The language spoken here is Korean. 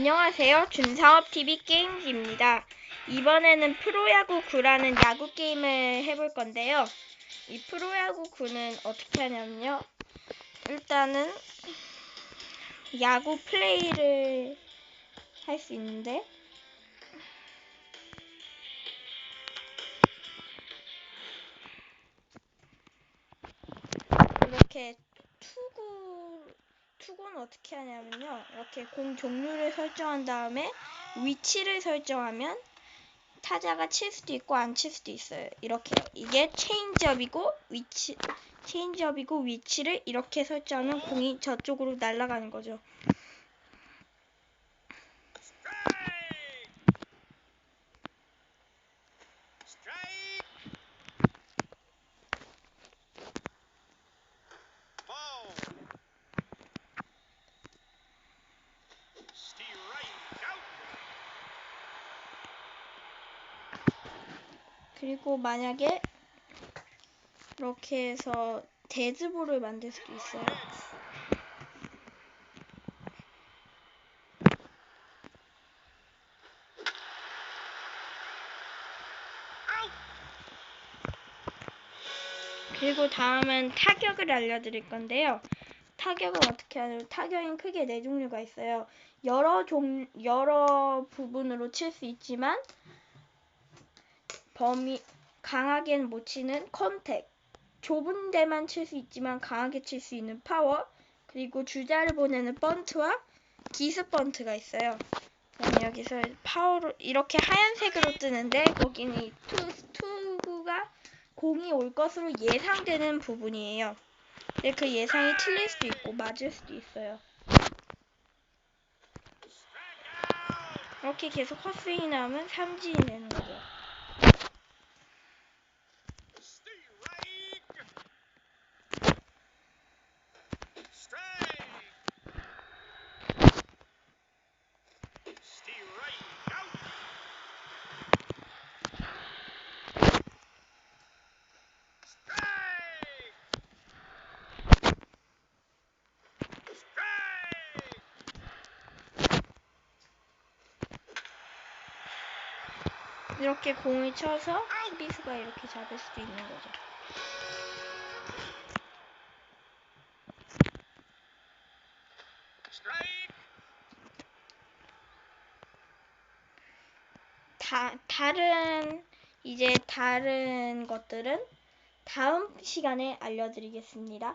안녕하세요. 준사업TV 게임즈입니다. 이번에는 프로야구 9라는 야구 게임을 해볼 건데요. 이 프로야구 9는 어떻게 하냐면요. 일단은 야구 플레이를 할 수 있는데 이렇게 투구는 어떻게 하냐면요. 이렇게 공 종류를 설정한 다음에 위치를 설정하면 타자가 칠 수도 있고 안 칠 수도 있어요. 이렇게 이게 체인지업이고 위치 체인지업이고 위치를 이렇게 설정하면 공이 저쪽으로 날아가는 거죠. 그리고 만약에 이렇게 해서 데드볼을 만들 수도 있어요. 그리고 다음은 타격을 알려드릴 건데요. 타격은 어떻게 하냐면 타격은 크게 네 종류가 있어요. 여러 종 여러 부분으로 칠 수 있지만 범위 강하게는 못 치는 컨택, 좁은 데만 칠 수 있지만 강하게 칠 수 있는 파워, 그리고 주자를 보내는 번트와 기습 번트가 있어요. 그럼 여기서 파워로 이렇게 하얀색으로 뜨는데 거기는 이 투, 투구가 공이 올 것으로 예상되는 부분이에요. 근데 그 예상이 틀릴 수도 있고 맞을 수도 있어요. 이렇게 계속 헛스윙이 나오면 삼진이 되는 거죠. 이렇게 공을 쳐서 수비수가 이렇게 잡을 수도 있는 거죠. 다, 다른, 이제 다른 것들은 다음 시간에 알려드리겠습니다.